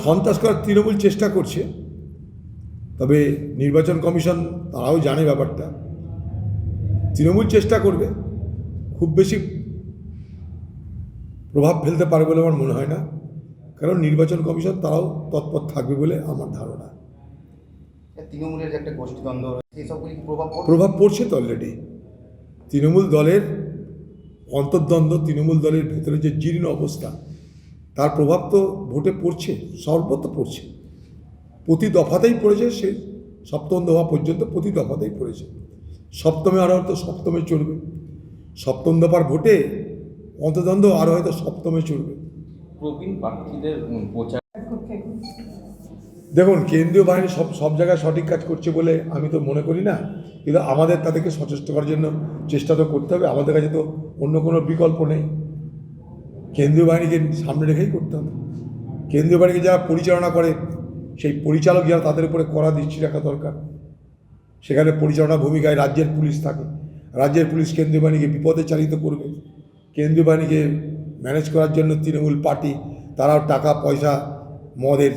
সন্ত্রাস করার তৃণমূল চেষ্টা করছে তবে নির্বাচন কমিশন তারাও জানে ব্যাপারটা। তৃণমূল চেষ্টা করবে খুব বেশি প্রভাব ফেলতে পারে বলে আমার মনে হয় না কারণ নির্বাচন কমিশন তারাও তৎপর থাকবে বলে আমার ধারণা। তৃণমূলের একটা গোষ্ঠীদ্বন্দ্ব প্রভাব পড়ছে? তো অলরেডি তৃণমূল দলের অন্তর্দ্বন্দ্ব তৃণমূল দলের ভেতরে যে জীর্ণ অবস্থা তার প্রভাব তো ভোটে পড়ছে সর্বত্র পড়ছে। প্রতি দফাতেই পড়েছে সে সপ্তম দফা পর্যন্ত প্রতি দফাতেই পড়েছে। সপ্তমে আরও হয়তো সপ্তমে চলবে সপ্তম দফার ভোটে অন্তদ্বন্দ্ব আরও হয়তো সপ্তমে চলবে প্রবীণ প্রার্থীদের প্রচার দেখুন কেন্দ্রীয় বাহিনী সব সব জায়গায় সঠিক কাজ করছে বলে আমি তো মনে করি না। কিন্তু আমাদের তাদেরকে সচেষ্ট করার জন্য চেষ্টা তো করতে হবে। আমাদের কাছে তো অন্য কোনো বিকল্প নেই। কেন্দ্রীয় বাহিনীকে সামনে রেখেই করতে হবে। কেন্দ্রীয় বাহিনীকে যারা পরিচালনা করে সেই পরিচালক যারা তাদের উপরে কড়া দৃষ্টি রাখা দরকার। সেখানে পরিচালনা ভূমিকায় রাজ্যের পুলিশ থাকে। রাজ্যের পুলিশ কেন্দ্রীয় বাহিনীকে বিপদে চালিত করবে। কেন্দ্রীয় বাহিনীকে ম্যানেজ করার জন্য তৃণমূল পার্টি তারাও টাকা পয়সা মদের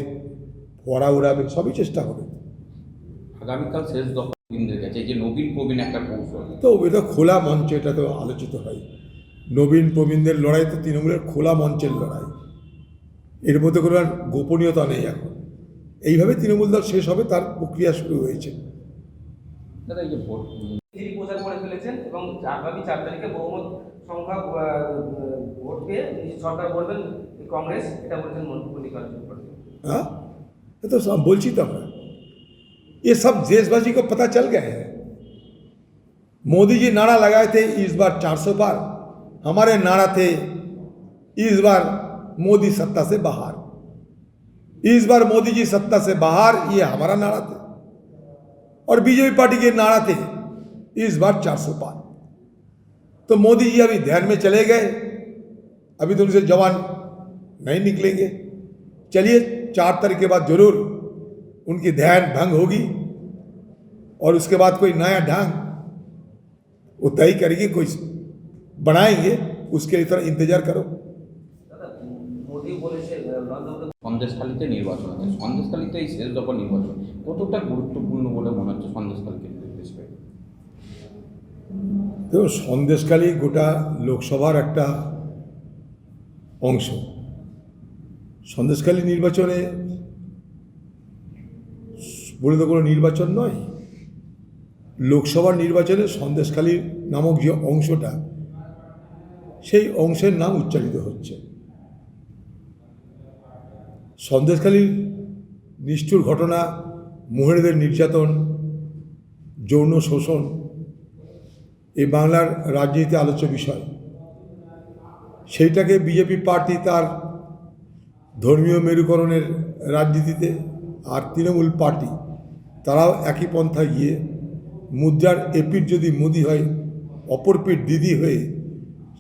ফোয়ারা উড়াবে সবই চেষ্টা হবে। আগামীকাল শেষ দফা যে নবীন প্রবীণ একটা কৌশল। তো এটা খোলা মঞ্চ এটা তো আলোচিত হয়। নবীন প্রবীণদের লড়াই তো তৃণমূলের খোলা মঞ্চের লড়াই এর মধ্যে কোনো আর গোপনীয়তা নেই এখন এইভাবে তৃণমূল দল শেষ হবে তার প্রক্রিয়া শুরু হয়েছে দাদা এই যে ভোট উম, তিনি প্রচার করে ফেলেছেন এবং আগামী চার তারিখে বহুমত সংখ্যা আহ, ভোট পেয়ে সরকার করবেন কংগ্রেস এটা বলছেন মল্লিকার্জুন খড়গে हाँ ये तो सब बोलची तो है ये सब देशवासी को पता चल गया है मोदी जी नारा लगाए थे इस बार 400 पार हमारे नारा थे इस बार मोदी सत्ता से बाहर। इस बार मोदी जी सत्ता से बाहर, ये हमारा नारा थे। और बीजेपी पार्टी के नारा थे इस बार 400 पार। तो मोदी जी अभी ध्यान में चले गए। अभी तो उनसे जवान नहीं निकलेंगे। चलिए, चार तारीख के बाद ज़रूर उनकी ध्यान भंग होगी और उसके बाद कोई नया ढंग वो तय करेगी, कोई बनाएंगे उसके लिए थोड़ा इंतजार करो দাদা মোদি বলেছে আহ, নরেন্দ্র মোদী সন্দেশখালীতে নির্বাচন আছে সন্দেশখালীতে এই শেষ দফা নির্বাচন কতটা গুরুত্বপূর্ণ বলে মনে হচ্ছে সন্দেশখালী কেন্দ্রের বিষয়ে দেখুন সন্দেশকালী গোটা লোকসভার একটা অংশ সন্দেশকালী নির্বাচনে বলে তো কোনো নির্বাচন নয় লোকসভার নির্বাচনে সন্দেশখালী নামক যে অংশটা সেই অংশের নাম উচ্চারিত হচ্ছে। সন্দেশখালীর নিষ্ঠুর ঘটনা মহিলাদের নির্যাতন, যৌন শোষণ এই বাংলার রাজনীতি আলোচ্য বিষয়। সেইটাকে বিজেপি পার্টি তার ধর্মীয় মেরুকরণের রাজনীতিতে আর তৃণমূল পার্টি, তারাও একই পন্থায় গিয়ে মুদ্রার এপিট যদি মোদি হয়, অপর পিঠ দিদি হয়ে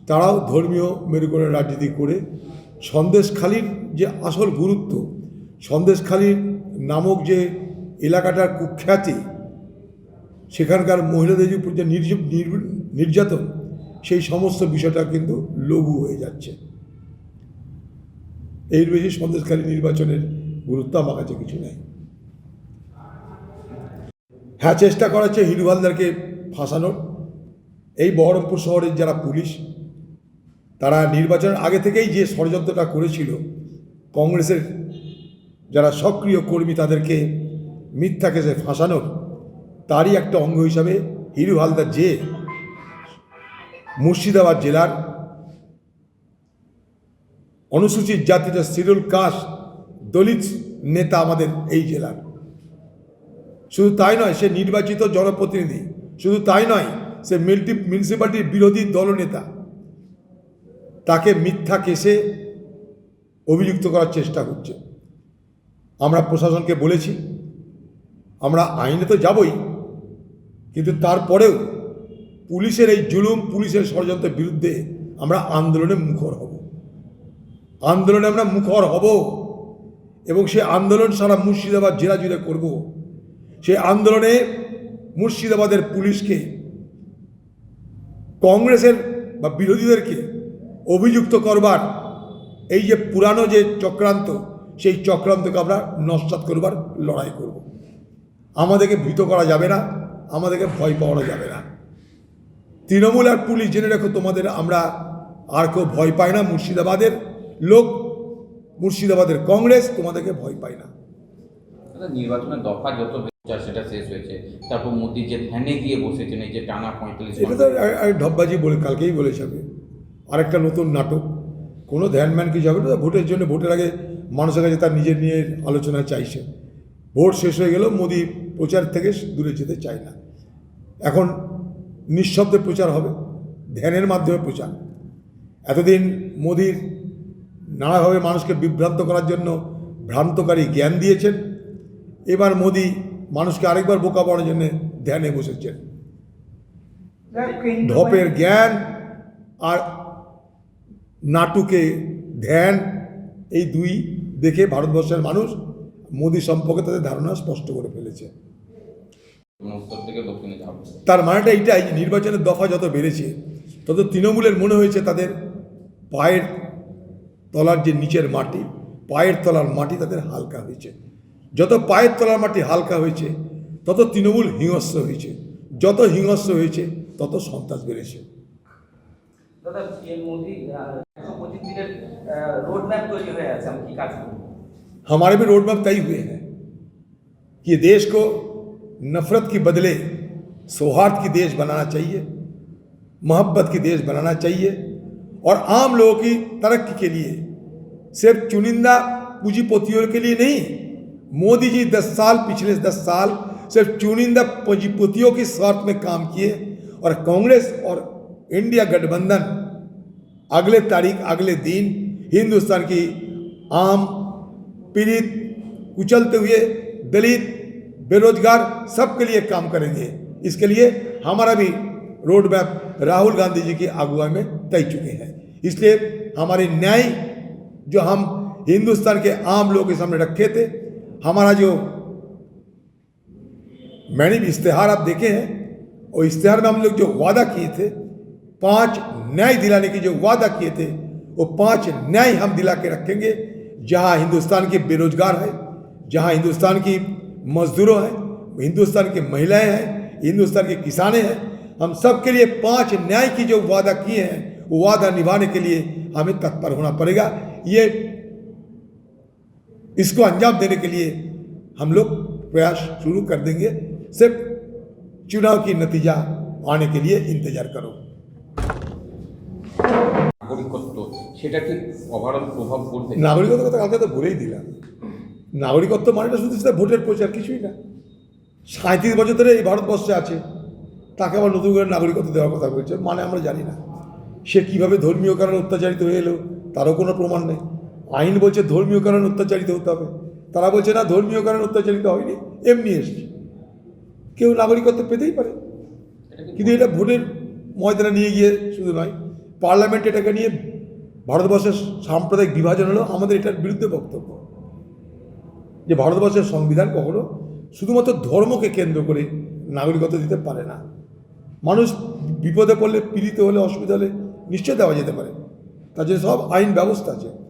তারাও ধর্মীয় মেরুকরণের রাজনীতি করে সন্দেশখালির যে আসল গুরুত্ব, সন্দেশখালির নামক যে এলাকাটার কুখ্যাতি, সেখানকার মহিলাদের উপর যে নির্য- নির্যাতন, সেই সমস্ত বিষয়টা কিন্তু লঘু হয়ে যাচ্ছে। এর বেশি সন্দেশখালী নির্বাচনের গুরুত্ব আমার কাছে কিছু নেই। হ্যাঁ চেষ্টা করা হচ্ছে হিরু হালদারকে ফাঁসানোর। এই বহরমপুর শহরের যারা পুলিশ তারা নির্বাচনের আগে থেকেই যে ষড়যন্ত্রটা করেছিল, কংগ্রেসের যারা সক্রিয় কর্মী তাদেরকে মিথ্যা কেসে ফাঁসানোর, তারই একটা অঙ্গ হিসাবে হিরু হালদার যে মুর্শিদাবাদ জেলার অনুসূচিত জাতিটা শিরুল কাস্ট দলিত নেতা আমাদের এই জেলার। শুধু তাই নয়, সে নির্বাচিত জনপ্রতিনিধি, শুধু তাই নয়, সে মিউনিসিপ্যালিটির বিরোধী দলনেতা তাকে মিথ্যা কেসে অভিযুক্ত করার চেষ্টা করছে। আমরা প্রশাসনকে বলেছি, আমরা আইনে তো যাবই, কিন্তু তারপরেও পুলিশের এই জুলুম, পুলিশের ষড়যন্ত্রের বিরুদ্ধে আমরা আন্দোলনে মুখর হব। আন্দোলনে আমরা মুখর হব এবং সে আন্দোলন সারা মুর্শিদাবাদ জেলা জুড়ে করব। সেই আন্দোলনে মুর্শিদাবাদের পুলিশকে, কংগ্রেসের বা বিরোধীদেরকে অভিযুক্ত করবার এই যে পুরানো যে চক্রান্ত সেই চক্রান্তকে আমরা নস্বাত করবার লড়াই করব। আমাদেরকে ভীত করা যাবে না আমাদেরকে ভয় পাওয়ানো যাবে না। তৃণমূল আর পুলিশ জেনে রেখো তোমাদের আমরা আর কেউ ভয় পায় না মুর্শিদাবাদের লোক মুর্শিদাবাদের কংগ্রেস তোমাদেরকে ভয় পায় না। নির্বাচনের দফা যত সেটা শেষ হয়েছে। তারপর মোদি যে ধ্যানে গিয়ে বসেছেন এই যে টানা পঁয়তাল্লিশ এটা তো ঢপবাজি বলে কালকেই বলেছে আমি। আরেকটা নতুন নাটক। কোনো ধ্যান ম্যান কিছু হবে না? ভোটের জন্য ভোটের আগে মানুষের কাছে তার নিজের নিয়ে আলোচনা চাইছে। ভোট শেষ হয়ে গেলেও মোদি প্রচার থেকে দূরে যেতে চায় না। এখন নিঃশব্দে প্রচার হবে ধ্যানের মাধ্যমে প্রচার। এতদিন মোদীর নানাভাবে মানুষকে বিভ্রান্ত করার জন্য ভ্রান্তকারী জ্ঞান দিয়েছেন। এবার মোদি মানুষকে আরেকবার বোকা পাওয়ার জন্য ধ্যানে বসেছেন। ঢপের জ্ঞান আর নাটুকে ধ্যান, এই দুই দেখে ভারতবর্ষের মানুষ মোদী সম্পর্কে তাদের ধারণা স্পষ্ট করে ফেলেছে। তার মানেটা এইটাই যে নির্বাচনের দফা যত বেড়েছে, তত তৃণমূলের মনে হয়েছে তাদের পায়ের তলার যে নিচের মাটি, পায়ের তলার মাটি তাদের হালকা হয়েছে। যত পায়ের তলার মাটি হালকা হয়েছে, তত তৃণমূল হিংস্র হয়েছে। যত হিংস্র হয়েছে, তত সন্ত্রাস বেড়েছে। দাদা এই মোদি একশো পঁচিশ দিনের রোড ম্যাপ তৈরি হয়ে আছে আমি কি কাজ করবো हमारे भी रोड मैप तय हुए हैं कि देश को नफरत की बदले सौहार्द की देश बनाना चाहिए मोहब्बत की देश बनाना चाहिए और आम लोगों की तरक्की के लिए सिर्फ चुनिंदा पूंजीपतियों के लिए नहीं मोदी जी दस साल पिछले दस साल सिर्फ चुनिंदा पूंजीपतियों की स्वार्थ में काम किए और कांग्रेस और इंडिया गठबंधन अगले तारीख, अगले दिन हिंदुस्तान की आम, पीड़ित, कुचलते हुए, दलित, बेरोजगार सबके लिए काम करेंगे। इसके लिए हमारा भी रोड मैप राहुल गांधी जी की अगुवाई में तय चुके हैं। इसलिए हमारे न्याय, जो हम हिंदुस्तान के आम लोगों के सामने रखे थे, हमारा जो मैंने भी इश्तेहार आप देखे हैं, और इश्तेहार में हम लोग जो वादा किए थे पाँच न्याय दिलाने की जो वादा किए थे, वो पाँच न्याय हम दिला के रखेंगे, जहाँ हिंदुस्तान के बेरोजगार है, जहाँ हिंदुस्तान की मजदूरों हैं, हिंदुस्तान की महिलाएँ हैं, हिंदुस्तान के किसाने हैं, हम सब के लिए पाँच न्याय की जो वादा किए हैं, वो वादा निभाने के लिए हमें तत्पर होना पड़ेगा। ये इसको अंजाम देने के लिए हम लोग प्रयास शुरू कर देंगे। सिर्फ़ चुनाव की नतीजा आने के लिए इंतज़ार करो। নাগরিকত্ব সেটা কি ওভারঅল প্রভাব পড়বে? নাগরিকত্ব কথা কালকে তো ভুলেই দিলাম। নাগরিকত্ব মানেটা শুধু সেটা ভোটের প্রচার কিছুই না। সাঁত্রিশ বছর ধরে এই ভারতবর্ষে আছে। তাকে আবার নতুন করে নাগরিকত্ব দেওয়ার কথা বলছে মানে আমরা জানি না। সে কীভাবে ধর্মীয় কারণে অত্যাচারিত হয়ে এলো তারও কোনো প্রমাণ নেই। আইন বলছে ধর্মীয় কারণে অত্যাচারিত হতে হবে। তারা বলছে না ধর্মীয় কারণে অত্যাচারিত হয়নি এমনি এসছে। কেউ নাগরিকত্ব পেতেই পারে। কিন্তু এটা ভোটের ময়দানে নিয়ে গিয়ে শুধু নয় পার্লামেন্ট এটাকে নিয়ে ভারতবর্ষের সাম্প্রদায়িক বিভাজন হলো আমাদের এটার বিরুদ্ধে বক্তব্য। যে ভারতবর্ষের সংবিধান কখনো শুধুমাত্র ধর্মকে কেন্দ্র করে নাগরিকত্ব দিতে পারে না। মানুষ বিপদে পড়লে, পীড়িত হলে, অসুবিধা হলে নিশ্চয় দেওয়া যেতে পারে। তার জন্য সব আইন ব্যবস্থা আছে।